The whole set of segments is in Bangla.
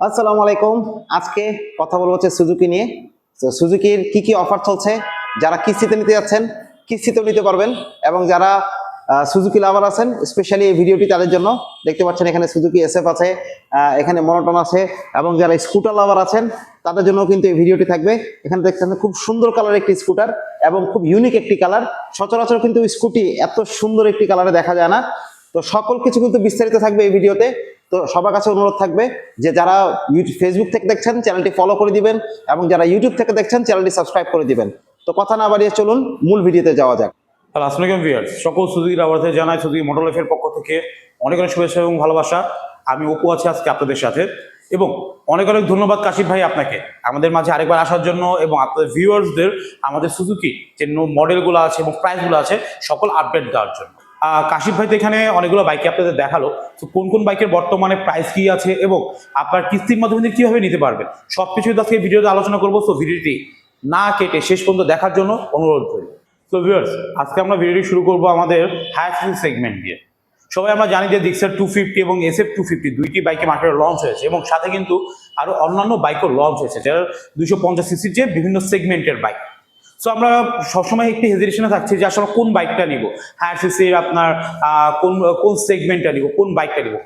আসসালামু আলাইকুম। আজকে কথা বলব হচ্ছে সুজুকি নিয়ে। তো সুজুকির কি কি অফার চলছে? যারা কিস্তিতে নিতে যাচ্ছেন, কিস্তিতেও নিতে পারবেন এবং যারা সুজুকি লাভার আছেন স্পেশালি এই ভিডিওটি তাদের জন্য। দেখতে পাচ্ছেন এখানে সুজুকি এসএফ আছে এখানে মনোটন আছে এবং যারা স্কুটার লাভার আছেন, তাদের জন্য কিন্তু এই ভিডিওটি থাকবে। এখানে দেখছেন খুব সুন্দর কালার একটি স্কুটার এবং খুব ইউনিক একটি কালার সচরাচর কিন্তু স্কুটি এত সুন্দর একটি কালারে দেখা যায় না। তো সকল কিছু কিন্তু বিস্তারিত থাকবে এই ভিডিওতে তো সবার কাছে অনুরোধ থাকবে যে যারা ইউটিউব ফেসবুক থেকে দেখছেন চ্যানেলটি ফলো করে দিবেন এবং যারা ইউটিউব থেকে দেখছেন চ্যানেলটি সাবস্ক্রাইব করে দিবেন। তো কথা না বাড়িয়ে চলুন, মূল ভিডিওতে যাওয়া যাক। আসসালামু ভিউয়ার্স সকল সুযোগী রাবারতে জানাই সুযোগী মোটর লাইফের পক্ষ থেকে অনেক অনেক শুভেচ্ছা এবং ভালোবাসা। আমি অপু আছি আজকে আপনাদের সাথে এবং অনেক অনেক ধন্যবাদ কাশিফ ভাই আপনাকে। আমাদের মাঝে আরেকবার আসার জন্য এবং আপনাদের ভিউয়ার্সদের আমাদের সুজুকি যে মডেলগুলো আছে এবং প্রাইসগুলো আছে, সকল আপডেট দেওয়ার জন্য। কাশিফ ভাই তো এখানে অনেকগুলো বাইকে আপনাদের দেখাল। তো কোন কোন বাইকের বর্তমানে প্রাইস কি আছে এবং আপনার কিস্তির মাধ্যমে কীভাবে নিতে পারবেন? সব কিছুই আজকে ভিডিওতে আলোচনা করব তো ভিডিওটি না কেটে শেষ পর্যন্ত দেখার জন্য অনুরোধ করি। তো ভিউয়ার্স আজকে আমরা ভিডিওটি শুরু করব আমাদের হায়ার সেগমেন্ট দিয়ে। সবাই আমরা জানি যে ডিক্সার টু ফিফটি এবং এস এফ টু ফিফটি দুইটি বাইকে মার্কেটে লঞ্চ হয়েছে এবং সাথে কিন্তু আরও অন্যান্য বাইকও লঞ্চ হয়েছে। যারা দুশো পঞ্চাশ সিসির যে বিভিন্ন সেগমেন্টের বাইক সো আমরা সবসময় একটি হেজিটেশনে থাকছি যে আসলে কোন বাইকটা নিব? হায়ার সিসির আপনার কোন কোন সেগমেন্টটা নিব? কোন বাইকটা নিব?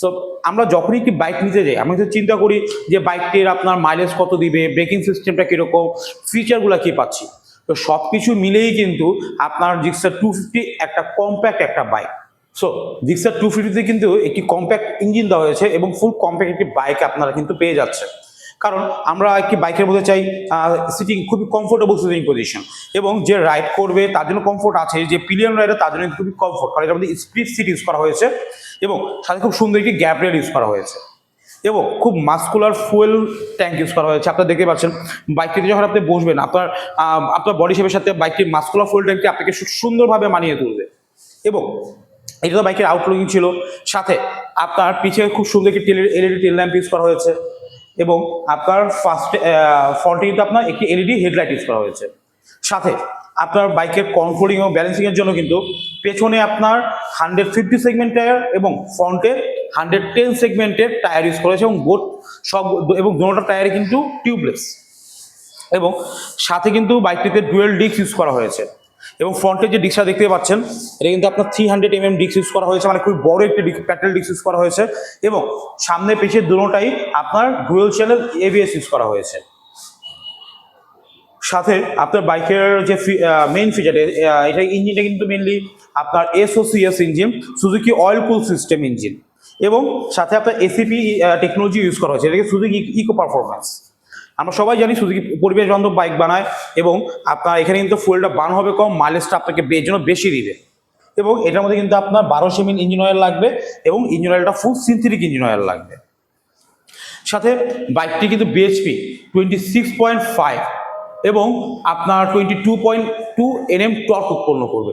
সো আমরা যখনই একটি বাইক নিতে যাই, আমরা কিন্তু চিন্তা করি যে বাইকটির আপনার মাইলেজ কত দিবে? ব্রেকিং সিস্টেমটা কীরকম? ফিচারগুলো কী পাচ্ছি? তো সব কিছু মিলেই কিন্তু আপনার জিক্সার টু ফিফটি একটা কম্প্যাক্ট একটা বাইক সো জিক্সার টু ফিফটিতে কিন্তু একটি কম্প্যাক্ট ইঞ্জিন দেওয়া হয়েছে এবং ফুল কম্প্যাক্ট একটি বাইক আপনারা কিন্তু পেয়ে যাচ্ছে কারণ আমরা একটি বাইকের মধ্যে চাই সিটিং খুবই কমফোর্টেবল সিটিং পজিশন এবং যে রাইড করবে, তার জন্য কমফোর্ট আছে, যে পিলিয়ন রাইডার তার জন্য খুবই কমফোর্ট কারণ এটার মধ্যে স্প্লিট সিট ইউজ করা হয়েছে এবং সাথে খুব সুন্দর একটি গ্যাপ রেল ইউজ করা হয়েছে। এবং খুব মাস্কুলার ফুয়েল ট্যাঙ্ক ইউজ করা হয়েছে। আপনারা দেখতে পাচ্ছেন বাইকটিতে যখন আপনি বসবেন, আপনার আপনার বডি শেপের সাথে বাইকটির মাস্কুলার ফুয়েল ট্যাঙ্কটি আপনাকে সুন্দরভাবে মানিয়ে তুলবে। এবং এটা তো বাইকের আউটলুকিং ছিল। সাথে আপনার পিছিয়ে খুব সুন্দর একটি এলইডি টেল ল্যাম্প ইউজ করা হয়েছে। এবং আপনার ফার্স্ট ফ্রন্টে আপনার একটি এলইডি হেডলাইট ইউজ করা হয়েছে। সাথে আপনার বাইকের কন্ট্রোলিং এবং ব্যালেন্সিংয়ের জন্য কিন্তু পেছনে আপনার হান্ড্রেড ফিফটি সেগমেন্ট টায়ার এবং ফ্রন্টে হান্ড্রেড টেন সেগমেন্টের টায়ার ইউজ করেছে এবং বোট সব, এবং দুটোটা টায়ারে কিন্তু টিউবলেস এবং সাথে কিন্তু বাইকটিতে ডুয়েল ডিস্ক ইউজ করা হয়েছে। এবং ফ্রন্টের যে ডিস্কটা দেখতে পাচ্ছেন, এটা কিন্তু আপনার three hundred M M disc use করা হয়েছে মানে খুবই বড় একটি প্যাটেল ডিস্ক ইউজ করা হয়েছে এবং সামনে পিছিয়ে দুটোটাই আপনার ডুয়েল চ্যানেল এবিএস ইউজ করা হয়েছে। সাথে আপনার বাইকের যে মেইন ফিচার এটা ইঞ্জিনটা কিন্তু মেনলি আপনার SOCS engine Suzuki oil cool system engine এবং সাথে আপনার এসিপি টেকনোলজি ইউজ করা হয়েছে, এটাকে সুজুকি ইকো পারফরমেন্স আমরা সবাই জানি সুজুকি পরিবেশ বান্ধব বাইক বানায় এবং আপনার এখানে কিন্তু ফুয়েলটা বার্ন হবে কম মাইলেজটা আপনাকে বে- এর জন্য বেশি দিবে। এবং এটার মধ্যে কিন্তু আপনার বারো সেমিন ইঞ্জিন অয়েল লাগবে এবং ইঞ্জিন অয়েলটা ফুল সিনথেটিক ইঞ্জিন অয়েল লাগবে। সাথে বাইকটি কিন্তু BHP twenty six point five এবং আপনার twenty two point two NM torque উৎপন্ন করবে।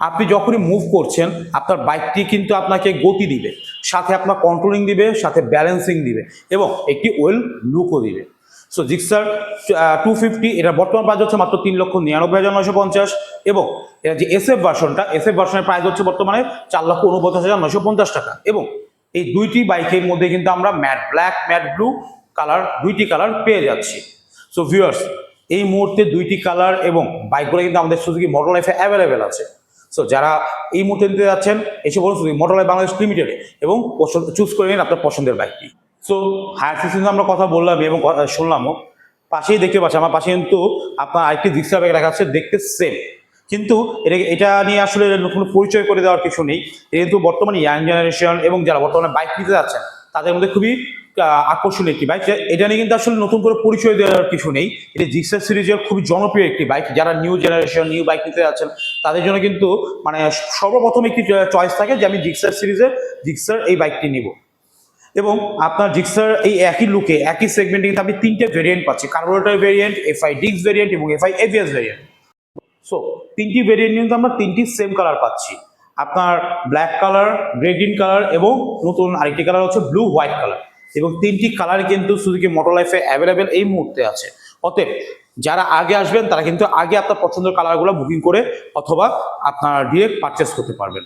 আপনি যখনই মুভ করছেন, আপনার বাইকটি কিন্তু আপনাকে গতি দিবে, সাথে আপনার কন্ট্রোলিং দিবে, সাথে ব্যালেন্সিং দিবে এবং একটি ওয়েল লুকও দিবে। সো জিক্সার টু ফিফটি এটা বর্তমান প্রাইস হচ্ছে মাত্র তিন লক্ষ নিরানব্বই হাজার নয়শো পঞ্চাশ এবং যে এস এফ ভার্সনটা এস এফ ভার্সনের প্রাইস হচ্ছে বর্তমানে চার লক্ষ উনপঞ্চাশ হাজার নয়শো পঞ্চাশ টাকা এবং এই দুইটি বাইকের মধ্যে কিন্তু আমরা matte black matte blue colour দুইটি কালার পেয়ে যাচ্ছি। সো ভিউয়ার্স এই মুহূর্তে দুইটি কালার এবং বাইকগুলো কিন্তু আমাদের সুজুকি মোটর লাইফে অ্যাভেলেবেল আছে। সো যারা এই মুহূর্তে নিতে যাচ্ছেন, এসে বলুন সুজুকি মোটর লাইফ বাংলাদেশ লিমিটেডে এবং চুজ করে নিন আপনার পছন্দের বাইকটি সো হায়ার সিসিতে আমরা কথা বললাম এবং শুনলামও। পাশেই দেখতে পাচ্ছি, আমার পাশে কিন্তু আপনার আরেকটি দিক্সা ব্যাগ রাখা আছে, দেখতে সেম কিন্তু এটা এটা নিয়ে আসলে নতুন পরিচয় করে দেওয়ার কিছু নেই। কিন্তু বর্তমানে ইয়াং জেনারেশন এবং যারা বর্তমানে বাইক নিতে যাচ্ছেন, তাদের মধ্যে খুবই আকর্ষণীয় একটি বাইক এটা নিয়ে কিন্তু আসলে নতুন করে পরিচয় দেওয়ার কিছু নেই। এটা জিক্সার সিরিজের খুবই জনপ্রিয় একটি বাইক যারা নিউ জেনারেশন নিউ বাইক নিতে যাচ্ছেন, তাদের জন্য কিন্তু মানে সর্বপ্রথম একটি চয়েস থাকে যে আমি জিক্সার সিরিজের জিক্সার এই বাইকটি নিব। এবং আপনার জিক্সার এই একই লুকে একই সেগমেন্টে কিন্তু আপনি তিনটে ভেরিয়েন্ট পাচ্ছি কার্বোরেটর ভেরিয়েন্ট এফআই ডিক্স ভেরিয়েন্ট এবং এফআই এভিএস ভেরিয়েন্ট সো তিনটি ভেরিয়েন্ট কিন্তু আমরা তিনটি সেম কালার পাচ্ছি। আপনার black colour grey green colour এবং নতুন আরেকটি কালার হচ্ছে ব্লু হোয়াইট কালার এবং তিনটি কালার কিন্তু সুজুকি মোটর লাইফে অ্যাভেলেবেল এই মুহূর্তে আছে। অতএব, যারা আগে আসবেন, তারা কিন্তু আগে আপনার পছন্দের কালারগুলো বুকিং করে অথবা আপনার ডিরেক্ট পারচেস করতে পারবেন।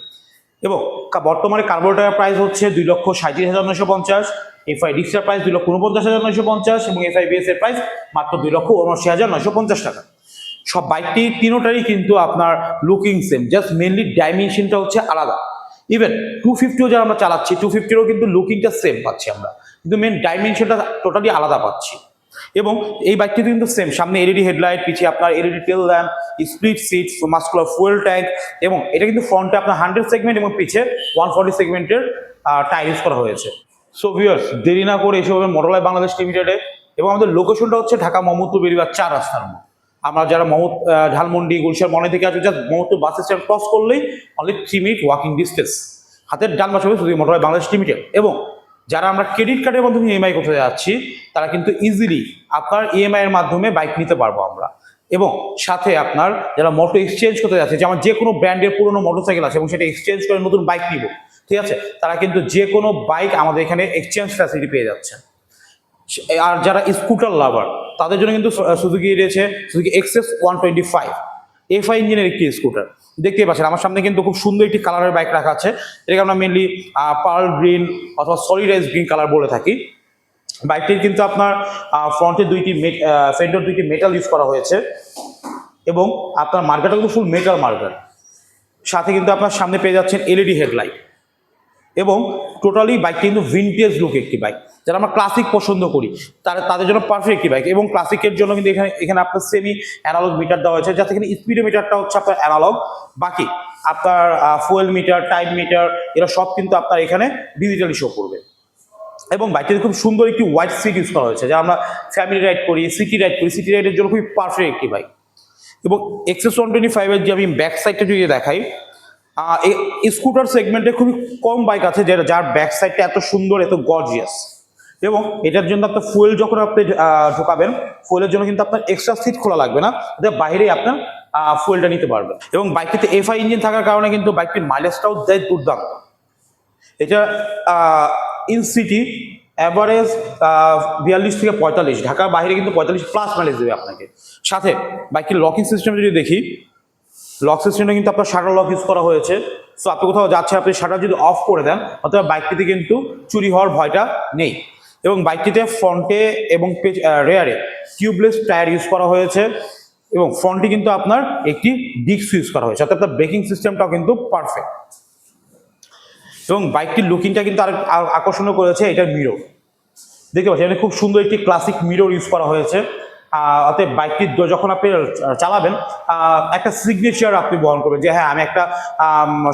এবং বর্তমানে কার্বোরেটার প্রাইস হচ্ছে দুই লক্ষ সাঁত্রিশ হাজার নয়শো পঞ্চাশ এফআই ডিক্সার প্রাইস দুই লক্ষ উনপঞ্চাশ হাজার নয়শো পঞ্চাশ এবং এফআই বিএস এর প্রাইস মাত্র দুই লক্ষ উনআশি হাজার নয়শো পঞ্চাশ টাকা। সব বাইকটি তিনোটারই কিন্তু আপনার লুকিং সেম জাস্ট মেনলি ডাইমেনশনটা হচ্ছে আলাদা। ইভেন টু ফিফটিও যারা আমরা চালাচ্ছি টু ফিফটিরও কিন্তু লুকিংটা সেম পাচ্ছি আমরা। কিন্তু মেন ডাইমেনশনটা টোটালি আলাদা পাচ্ছি। এবং এই বাইকটি কিন্তু সেম সামনে এলইডি হেডলাইট পিছিয়ে আপনার LED tail lamp split seat muscular fuel tank এবং এটা কিন্তু ফ্রন্টে আপনার হান্ড্রেড সেগমেন্ট এবং পিছে ওয়ান ফর্টি সেগমেন্টের টায়ার ইউজ করা হয়েছে। সো ভিউয়ার্স দেরি না করে এসে হবে মোটরলাই বাংলাদেশ লিমিটেডে এবং আমাদের লোকেশনটা হচ্ছে ঢাকা মোহাম্মদপুর বেরিবার চার রাস্তার মোড় আমরা যারা মহম্মদ ঝালমন্ডি, গুলশান, মনে থেকে আসবে just Mohammadpur bus stand cross করলেই only three minute walking distance হাতের ডান পাশে শুধু মোটরলাই বাংলাদেশ লিমিটেড এবং যারা আমরা ক্রেডিট কার্ডের মাধ্যমে ইএমআই করতে যাচ্ছি, তারা কিন্তু ইজিলি আপনার ইএমআই এর মাধ্যমে বাইক নিতে পারব আমরা। এবং সাথে আপনার যারা মোটর এক্সচেঞ্জ করতে যাচ্ছে, যেমন যে কোনো ব্র্যান্ডের পুরনো মোটরসাইকেল আছে এবং সেটা এক্সচেঞ্জ করে নতুন বাইক নিব, ঠিক আছে? তারা কিন্তু যে কোনো বাইক আমাদের এখানে এক্সচেঞ্জ ফ্যাসিলিটি পেয়ে যাচ্ছে। আর যারা স্কুটার লাভার তাদের জন্য কিন্তু সুজুকি রয়েছে Suzuki XS one twenty five FI ইঞ্জিনের একটি স্কুটার দেখতেই পাচ্ছেন, আমার সামনে কিন্তু খুব সুন্দর একটি কালারের বাইক রাখা আছে। এটাকে আমরা মেনলি পার্ল গ্রিন অথবা সলিডাইজ গ্রিন কালার বলে থাকি। বাইকটির কিন্তু আপনার ফ্রন্টে দুইটি ফেন্টের দুইটি মেটাল ইউজ করা হয়েছে। এবং আপনার মার্কেটটা কিন্তু ফুল মেটাল মার্কেট সাথে কিন্তু আপনার সামনে পেয়ে যাচ্ছেন এলইডি হেডলাইট এবং টোটালি বাইকটি কিন্তু ভিনটেজ লুক একটি বাইক যারা আমরা ক্লাসিক পছন্দ করি, তারা তাদের জন্য পারফেক্ট একটি বাইক এবং ক্লাসিকের জন্য কিন্তু এখানে এখানে আপনার সেমি অ্যানালগ মিটার দেওয়া হয়েছে, যাতে এখানে স্পিডোমিটারটা হচ্ছে আপনার অ্যানালগ বাকি আপনার ফুয়েল মিটার টাইম মিটার এরা সব কিন্তু আপনার এখানে ডিজিটালি শো করবে। এবং বাইকটিতে খুব সুন্দর একটি হোয়াইট সিট ইউজ করা হয়েছে, যা আমরা ফ্যামিলি রাইড করি সিটি রাইড করি সিটি রাইডের জন্য খুবই পারফেক্ট একটি বাইক এবং এক্সেস ওয়ান টোয়েন্টি ফাইভের যে আমি ব্যাক সাইডটা যদি দেখাই স্কুটার সেগমেন্টে খুবই কম বাইক আছে, যেটা যার ব্যাক সাইডটা এত সুন্দর, এত গর্জিয়াস এবং এটার জন্য আপনার ফুয়েল যখন আপনি ঢোকাবেন ফুয়েলের জন্য কিন্তু আপনার এক্সট্রা সিট খোলা লাগবে না এটা বাইরেই আপনার ফুয়েলটা নিতে পারবেন। এবং বাইকটিতে এফআই ইঞ্জিন থাকার কারণে কিন্তু বাইকটির মাইলেজটাও দেয় দুর্দান্ত। এটা ইন সিটি অ্যাভারেজ বিয়াল্লিশ থেকে পঁয়তাল্লিশ, ঢাকার বাইরে কিন্তু পঁয়তাল্লিশ প্লাস মাইলেজ দেবে আপনাকে। সাথে বাইকের লকিং সিস্টেম যদি দেখি লক সিস্টেমটা কিন্তু আপনার শাটার লক ইউজ করা হয়েছে। সো আপনি কোথাও যাচ্ছে আপনি শাটার যদি অফ করে দেন, অথবা বাইকটিতে কিন্তু চুরি হওয়ার ভয়টা নেই। এবং বাইকটিতে ফ্রন্টে এবং রেয়ারে টিউবলেস টায়ার ইউজ করা হয়েছে। এবং ফ্রন্টে কিন্তু আপনার একটি ডিস্ক ইউজ করা হয়েছে। অর্থাৎ আপনার ব্রেকিং সিস্টেমটাও কিন্তু পারফেক্ট এবং বাইকটির লুকিংটা কিন্তু আর আকর্ষণীয় করেছে, এটার মিরর দেখতে পাচ্ছি এখানে খুব সুন্দর একটি ক্লাসিক মিরর ইউজ করা হয়েছে। অতএব বাইকটি যখন আপনি চালাবেন একটা সিগনেচার আপনি বহন করবেন যে হ্যাঁ আমি একটা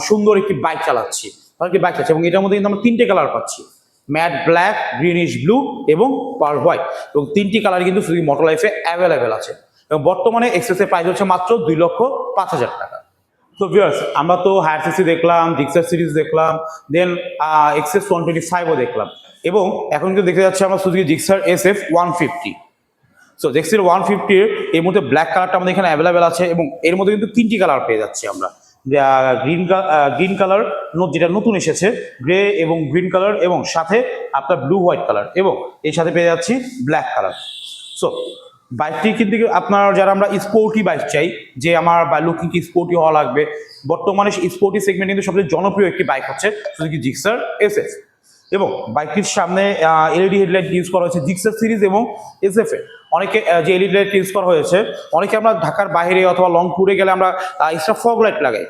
সুন্দর একটি বাইক চালাচ্ছি। কি বাইক চালাচ্ছি এবং এটার মধ্যে কিন্তু আমরা তিনটে কালার পাচ্ছি। ম্যাট ব্ল্যাক গ্রিনিশ ব্লু এবং পার হোয়াইট এবং তিনটি কালার কিন্তু শুধু মোটর লাইফে অ্যাভেলেবেল আছে। এবং বর্তমানে এক্সেসের প্রাইস হচ্ছে মাত্র দুই লক্ষ পাঁচ হাজার টাকা। তো ভিউয়ার্স আমরা তো হায়ার সিসি দেখলাম ডিক্সার সিরিজ দেখলাম দেন এক্সএস ওয়ান টোয়েন্টি ফাইভও দেখলাম। এবং এখন কিন্তু দেখতে যাচ্ছে আমরা শুধু Gixxer S F one fifty so Gixxer one ফিফটির এর মধ্যে ব্ল্যাক কালারটা আমাদের এখানে অ্যাভেলেবেল আছে এবং এর মধ্যে কিন্তু তিনটি কালার পেয়ে যাচ্ছি আমরা। গ্রিন গ্রিন কালার যেটা নতুন এসেছে গ্রে এবং গ্রিন কালার এবং সাথে আপনার ব্লু হোয়াইট কালার এবং এর সাথে পেয়ে যাচ্ছি ব্ল্যাক কালার সো বাইকটি কিন্তু আপনার যারা আমরা স্পোর্টি বাইক চাই, যে আমার লুকিং কি স্পোর্টি হওয়া লাগবে, বর্তমানে স্পোর্টি সেগমেন্ট কিন্তু সবচেয়ে জনপ্রিয় একটি বাইক হচ্ছে সুজুকি জিক্সার এস এফ এবং বাইকটির সামনে এলইডি হেডলাইট ইউজ করা হয়েছে জিক্সার সিরিজ এবং এস এফ এ অনেকে যে এলইডি লাইট ইউজ করা হয়েছে, অনেকে আমরা ঢাকার বাইরে অথবা লং ট্যুরে গেলে আমরা এক্সট্রা ফগ লাইট লাগাই।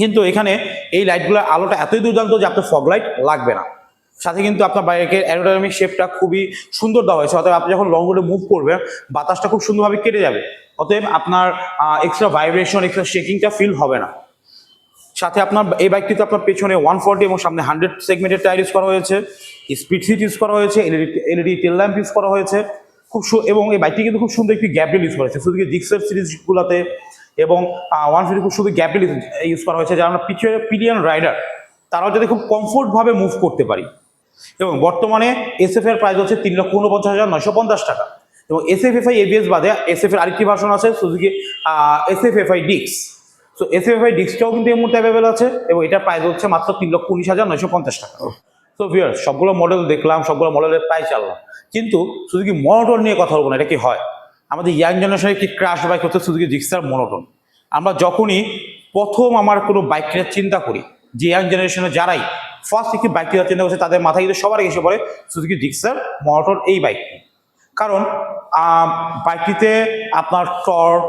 কিন্তু এখানে এই লাইটগুলোর আলোটা এতই দুর্দান্ত যে আপনার ফগ লাইট লাগবে না। সাথে কিন্তু আপনার বাইকের অ্যারোডাইনামিক শেপটা খুবই সুন্দর দেওয়া হয়েছে। অতএব আপনি যখন লং রুটে মুভ করবেন, বাতাসটা খুব সুন্দরভাবে কেটে যাবে। অতএব আপনার এক্সট্রা ভাইব্রেশন এক্সট্রা শেকিংটা ফিল হবে না। সাথে আপনার, এই বাইকটিতে আপনার পেছনে ওয়ান ফর্টি এবং সামনে হান্ড্রেড সেগমেন্টের টায়ার ইউজ করা হয়েছে স্পিড সিট ইউজ করা হয়েছে LED LED tail lamp use করা হয়েছে। খুব এবং এই বাইকটি কিন্তু খুব সুন্দর একটি গ্যাপডেল ইউজ করা হয়েছে শুধু ডিক্সার সিরিজগুলোতে এবং ওয়ান ফিফটি খুব সুন্দর গ্যাপডেল ইউজ করা হয়েছে। যারা আমরা পিছিয়ে পিলিয়ন রাইডার তারাও যাতে খুব কমফোর্টভাবে মুভ করতে পারি। এবং বর্তমানে এসএফ এর প্রাইস হচ্ছে তিন লক্ষ উনপঞ্চাশ হাজার নয়শো পঞ্চাশ টাকা। এবং এসএফ এফআই এবিএস বাদে এসএফ এর আরেকটি ভার্সন আছে সুজুকি এসএফ এফআই ডিক্স সো এফআই ডিক্সটাও কিন্তু এই মুহূর্তে অ্যাভেলেবেল আছে এবং এটার প্রাইস হচ্ছে মাত্র তিন লক্ষ উনিশ হাজার নয়শো পঞ্চাশ টাকা। তো ভিউয়ার সবগুলো মডেল দেখলাম সবগুলো মডেলের প্রাইস জানলাম। কিন্তু সুজুকি মনোটন নিয়ে কথা বলব না এটা কি হয়? আমাদের ইয়াং জেনারেশনের একটি ক্রাশ বাইক হচ্ছে সুজুকি জিক্সার মনোটন আমরা যখনই প্রথম আমার কোনো বাইক কেনার চিন্তা করি যে ইয়াং জেনারেশনে যারাই ফার্স্ট একটি বাইক কেনার চিন্তা করছে তাদের মাথায় কিন্তু সবার এসে পড়ে সুজুকি জিক্সার মোটর এই বাইকটি কারণ বাইকটিতে আপনার torque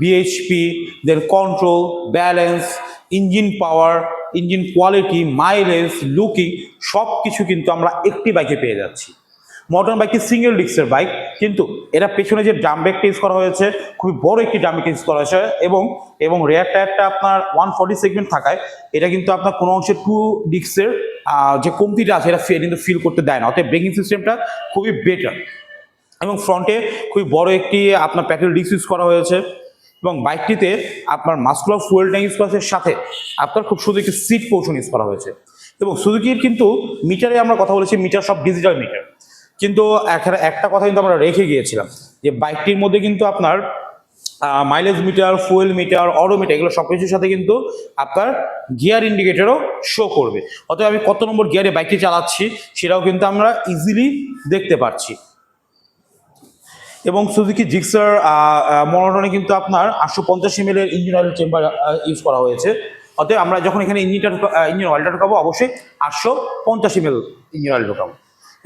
BHP then control balance engine power engine quality mileage looking সব কিছু কিন্তু আমরা একটি বাইকে পেয়ে যাচ্ছি। মডার্ন বাইকটি সিঙ্গেল ডিস্কের বাইক কিন্তু এরা পেছনে যে ড্রাম ব্রেকটা ইউজ করা হয়েছে, খুবই বড় একটি ড্রাম ব্রেক ইউজ করা হয়েছে, এবং এবং রেয়ার টায়ারটা আপনার ওয়ান ফর্টি সেগমেন্ট থাকায়, এটা কিন্তু আপনার কোনো অংশে টু ডিস্কের যে কমতিটা আছে, এটা কিন্তু ফিল করতে দেয় না। অর্থাৎ ব্রেকিং সিস্টেমটা খুবই বেটার এবং ফ্রন্টে খুবই বড় একটি আপনার প্যাকেল ডিস্ক ইউজ করা হয়েছে। এবং বাইকটিতে আপনার মাস্কুলার ফুয়েল ট্যাঙ্ক ইউজ করা সাথে আপনার খুব সুন্দর একটি সিট পোর্শন ইউজ করা হয়েছে। এবং সুজুকির কিন্তু মিটারে আমরা কথা বলেছি মিটার সব ডিজিটাল মিটার কিন্তু একটা কথা কিন্তু আমরা রেখে গিয়েছিলাম, যে বাইকটির মধ্যে কিন্তু আপনার mileage meter fuel meter odometer এগুলো সব কিছুর সাথে কিন্তু আপনার গিয়ার ইন্ডিকেটারও শো করবে। অতএব আমি কত নম্বর গিয়ারে বাইকটি চালাচ্ছি সেটাও কিন্তু আমরা ইজিলি দেখতে পাচ্ছি এবং সুজুকি জিক্সার মনোটনে কিন্তু আপনার আটশো পঞ্চাশ এম এর ইঞ্জিন অয়েল চেম্বার ইউজ করা হয়েছে। অতএব আমরা যখন এখানে ইঞ্জিনটা ইঞ্জিন অয়েলটা ঢোকাবো, অবশ্যই আটশো পঞ্চাশ এম এল ইঞ্জিন অয়েল ঢোকাবো।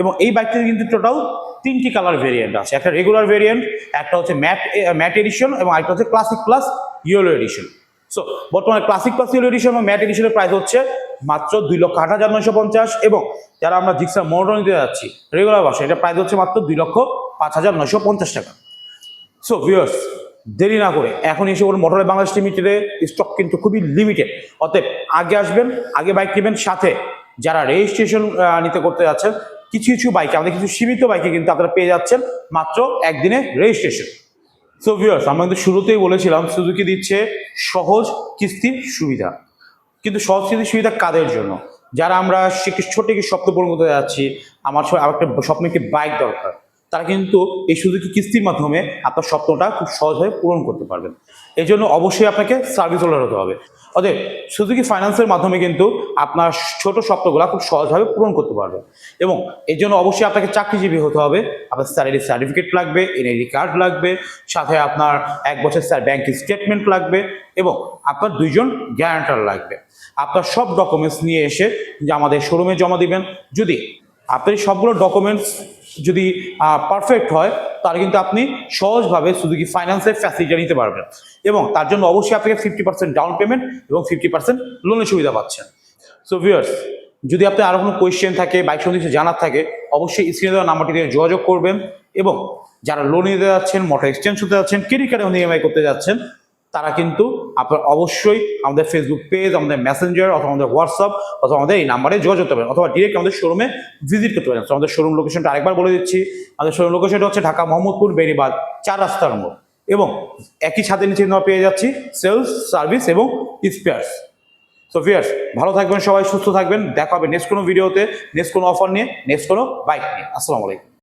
এবং এই বাইকটিতে কিন্তু টোটাল তিনটি কালার ভেরিয়েন্ট আছে। একটা রেগুলার ভেরিয়েন্ট একটা হচ্ছে ম্যাট ম্যাট এডিশন এবং আরেকটা হচ্ছে classic plus yellow edition so বর্তমানে ক্লাসিক প্লাস ইয়েলো এডিশন এবং ম্যাট এডিশনের প্রাইস হচ্ছে মাত্র দুই লক্ষ আট হাজার নয়শো পঞ্চাশ এবং যারা আমরা জিক্সার মোটর নিতে যাচ্ছি রেগুলার বাসা এটা প্রাইস হচ্ছে মাত্র দুই লক্ষ পাঁচ হাজার নয়শো পঞ্চাশ টাকা। সো ভিউয়ার্স দেরি না করে এখন এসে বলুন মোটরের বাংলাদেশ লিমিটেডে স্টক কিন্তু খুবই লিমিটেড অতএব আগে আসবেন, আগে বাইক নেবেন, সাথে যারা রেজিস্ট্রেশন নিতে করতে যাচ্ছেন, কিছু কিছু বাইকে আমাদের কিছু সীমিত বাইকে কিন্তু আপনারা পেয়ে যাচ্ছেন, মাত্র একদিনে রেজিস্ট্রেশন সো ভিউয়ার্স আমরা কিন্তু শুরুতেই বলেছিলাম সুজুকি দিচ্ছে সহজ কিস্তির সুবিধা। কিন্তু সহজ কিস্তির সুবিধা কাদের জন্য? যারা আমরা ছোট একটি স্বপ্ন পূরণ করতে যাচ্ছি, আমার স- আমার একটা স্বপ্ন, একটি বাইক দরকার। তারা কিন্তু এই সুজুকি কিস্তির মাধ্যমে আপনার স্বপ্নটা খুব সহজভাবে পূরণ করতে পারবেন। এই জন্য অবশ্যই আপনাকে সার্ভিস হোল্ডার হতে হবে। অতএব, সুজুকি ফাইন্যান্সের মাধ্যমে কিন্তু আপনার ছোট স্বপ্নগুলো খুব সহজভাবে পূরণ করতে পারবেন। এবং এই জন্য অবশ্যই আপনাকে চাকরিজীবী হতে হবে। আপনার স্যালারি সার্টিফিকেট লাগবে এনআইডি কার্ড লাগবে, সাথে আপনার এক বছর স্যার ব্যাংক স্টেটমেন্ট লাগবে এবং আপনার দুইজন গ্যারান্টার লাগবে। আপনার সব ডকুমেন্টস নিয়ে এসে আমাদের শোরুমে জমা দিবেন। যদি আপনার সবগুলো ডকুমেন্টস যদি পারফেক্ট হয়, তাহলে কিন্তু আপনি সহজভাবে সুজুকি ফাইন্যান্সের ফ্যাসিলিটি নিতে পারবেন। এবং তার জন্য অবশ্যই আপনাকে ফিফটি পার্সেন্ট ডাউন পেমেন্ট এবং ফিফটি পার্সেন্ট লোনের সুবিধা পাচ্ছেন। সো ভিউয়ার্স যদি আপনার আরও কোনো কোয়েশ্চেন থাকে বাইক সম্বন্ধে জানার থাকে, অবশ্যই স্ক্রিনে দেওয়া নাম্বারটি দিয়ে যোগাযোগ করবেন এবং যারা লোন নিতে যাচ্ছেন মোটর এক্সচেঞ্জ হতে যাচ্ছেন ক্রেডিট কার্ডে ইএমআই করতে যাচ্ছেন তারা কিন্তু আপনার অবশ্যই আমাদের ফেসবুক পেজ আমাদের মেসেঞ্জার অথবা আমাদের হোয়াটসঅ্যাপ অথবা আমাদের এই নাম্বারে যোগাযোগ করতে পারেন, অথবা ডিরেক্ট আমাদের শোরুমে ভিজিট করতে পারেন। আমাদের শোরুম লোকেশনটা আরেকবার বলে দিচ্ছি। আমাদের শোরুম লোকেশনটা হচ্ছে ঢাকা, মোহাম্মদপুর বেরিবাদ চার রাস্তার মোড়। এবং একই ছাদের নিচে আমরা পেয়ে যাচ্ছি সেলস সার্ভিস এবং স্পেয়ার্স তো ভিয়ার্স ভালো থাকবেন সবাই, সুস্থ থাকবেন। দেখা হবে নেক্সট কোনো ভিডিওতে নেক্সট কোনো অফার নিয়ে নেক্সট কোনো বাইক নিয়ে। আসসালামু আলাইকুম।